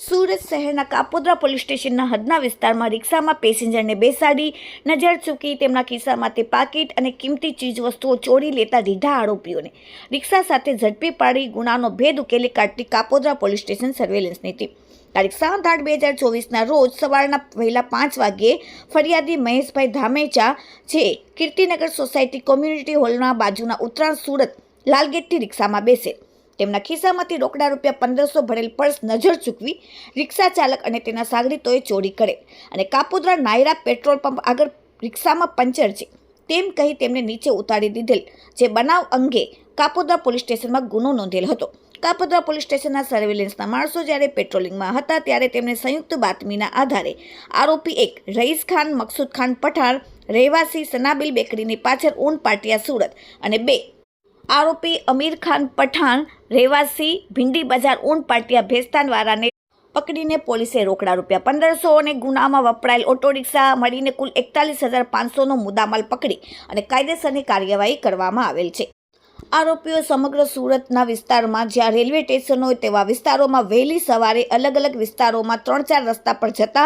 સુરત શહેરના કાપોદ્રા પોલીસ સ્ટેશનના હદના વિસ્તારમાં રિક્ષામાં પેસેન્જરને બેસાડી નજર ચૂકી તેમના ખિસ્સામાંથી પાકીટ અને કિંમતી ચીજવસ્તુઓ ચોરી લેતા દીધા આરોપીઓને. રિક્ષા સાથે ઝડપી પાડી ગુનાનો ભેદ ઉકેલી કાઢતી કાપોદ્રા પોલીસ સ્ટેશન સર્વેલન્સની ટીમ તારીખ સાત આઠ બે હજાર ચોવીસના રોજ સવારના વહેલા પાંચ વાગ્યે ફરિયાદી મહેશભાઈ ધામેચા છે, કીર્તિનગર સોસાયટી કોમ્યુનિટી હોલના બાજુના ઉત્તરાયણ સુરત લાલગેટથી રિક્ષામાં બેસે. તેમના ખિસ્સામાંથી રોકડા રૂપિયા પંદરસો ભરેલ પર્સ નજર ચૂકવી રિક્ષા ચાલક અને તેના સાગરીતોએ ચોરી કરે. અને કાપોદ્રા નાયરા પેટ્રોલ પંપ આગળ રિક્ષામાં પંચર છે. તેમ કહી તેમને નીચે ઉતારી દીધેલ, જે બનાવ અંગે કાપોદ્રા પોલીસ સ્ટેશનમાં ગુનો નોંધેલ હતો. કાપોદ્રા પોલીસ સ્ટેશનના સર્વેલન્સના માણસો જ્યારે પેટ્રોલિંગમાં હતા ત્યારે તેમને સંયુક્ત બાતમીના આધારે આરોપી એક રઈસ ખાન, મકસૂદ ખાન પઠાણ, રહેવાસી સનાબિલ બેકરીની પાછળ ઊન પાટિયા સુરત અને બે આરોપી અમીર ખાન પઠાણ રહેવાસી ભીંડી બજાર ઊંટ પાટિયા ભેસ્તાનવાળાને પકડીને પોલીસે રોકડા રૂપિયા પંદરસો અને ગુનામાં વપરાયેલ ઓટો રિક્ષા મળીને કુલ એકતાલીસ હજાર પાંચસોનો મુદ્દામાલ પકડી અને કાયદેસરની કાર્યવાહી કરવામાં આવેલ છે. આરોપીઓ સમગ્ર સુરતના વિસ્તારમાં જ્યાં રેલવે સ્ટેશન હોય તેવા વિસ્તારોમાં વહેલી સવારે અલગ અલગ વિસ્તારોમાં ત્રણ ચાર રસ્તા પર જતા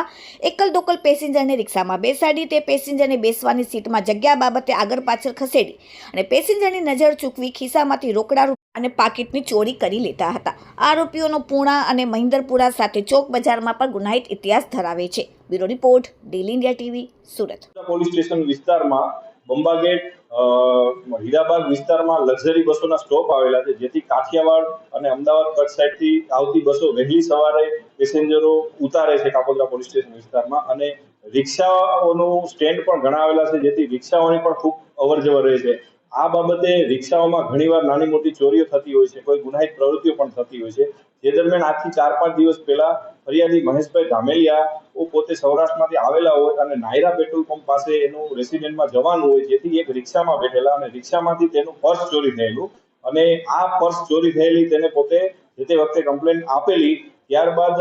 એકલ દોકલ પેસેન્જરને રિક્ષામાં બેસાડી તે પેસેન્જરને બેસવાની સીટમાં જગ્યા બાબતે આગળ પાછળ ખસેડી અને પેસેન્જરની નજર ચૂકવી ખિસ્સામાંથી રોકડા અને પાકીટની ચોરી કરી લેતા હતા. આરોપીઓનો પૂણા અને મહિન્દરપુરા સાથે ચોક બજારમાં પણ ગુનાહિત ઇતિહાસ ધરાવે છે. Bureau report daily India TV Surat. Police station વિસ્તારમાં બંબાગેટ અ, હીરાબાગ વિસ્તારમાં લક્ઝરી બસોના સ્ટોપ આવેલા છે, જેથી કાઠિયાવાડ અને અમદાવાદ કચ્છ સાઈડથી આવતી બસો વહેલી સવારે પેસેન્જરો ઉતારે છે કાપોદ્રા પોલીસ સ્ટેશન વિસ્તારમાં અને રિક્ષાઓનું સ્ટેન્ડ પણ ઘણા આવેલા છે, જેથી રિક્ષાઓની પણ ખૂબ અવર જવર રહે છે. આ બાબતે રિક્ષાઓમાં ઘણીવાર નાની મોટી ચોરીઓ થતી હોય છે, કોઈ ગુનાહિત પ્રવૃત્તિઓ પણ થતી હોય છે. જે દરમિયાન આજથી ચાર પાંચ દિવસ પહેલા ફરિયાદી મહેશભાઈ ધામેલિયા પોતે સૌરાષ્ટ્રમાંથી આવેલા હોય અને નાયરા પેટ્રોલ પંપ પાસે એનું રેસિડેન્ટમાં જવાનું હોય, જેથી એક રિક્ષામાં બેઠેલા અને રિક્ષામાંથી તેનું પર્સ ચોરી થયેલું અને આ પર્સ ચોરી થયેલી તેને પોતે જે તે વખતે કમ્પ્લેન આપેલી, ત્યારબાદ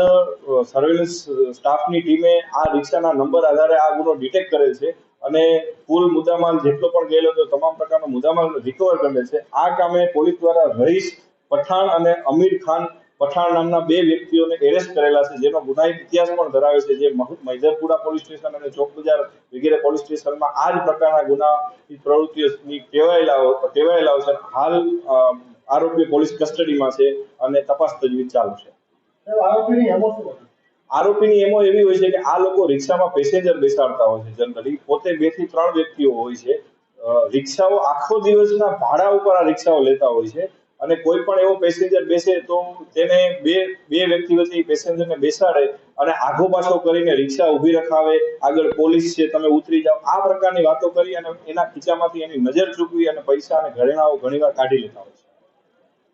સર્વેલન્સ સ્ટાફની ટીમે આ રિક્ષાના નંબર આધારે આ ગુનો ડિટેક્ટ કરેલ છે અને કુલ મુદ્દામાલ જેટલો પણ ગયેલો હતો, તમામ પ્રકારનો મુદ્દામાલ રિકવર કરેલ છે. આ કામે પોલીસ દ્વારા રહીશ પઠાણ અને અમીર ખાન પઠાણ નામના બે વ્યક્તિઓને એરેસ્ટ કરેલા છે જેનો ગુનાહિત ઇતિહાસ પણ ધરાવે છે જે મૈદરપુરા પોલીસ સ્ટેશન અને ચોક બજાર વગેરે પોલીસ સ્ટેશનમાં આ જ પ્રકારના ગુના પ્રવૃત્તિઓની ટેવાયેલા ટેવાયેલા છે. હાલ આરોપી પોલીસ કસ્ટડીમાં છે અને તપાસ તજવીજ ચાલુ છે. આરોપીની શું આરોપીની એમો એવી હોય છે કે આ લોકો રિક્ષામાં પેસેન્જર બેસાડતા હોય છે જનરલી. પોતે બેથી ત્રણ વ્યક્તિઓ હોય છે. રિક્ષાઓ આખો દિવસના ભાડા ઉપર આ રિક્ષાઓ લેતા હોય છે. અને કોઈ પણ એવો પેસેન્જર બેસે તો તેને બે બે વ્યક્તિ વચ્ચે પેસેન્જરને બેસાડે અને આઘો પાછો કરીને રિક્ષા ઊભી રખાવે, આગળ પોલીસ છે, તમે ઉતરી જાઓ. આ પ્રકારની વાતો કરી અને એના ખીચામાંથી એની નજર ચૂકવી અને પૈસા અને ઘરેણાઓ ઘણીવાર કાઢી લેતા હોય છે.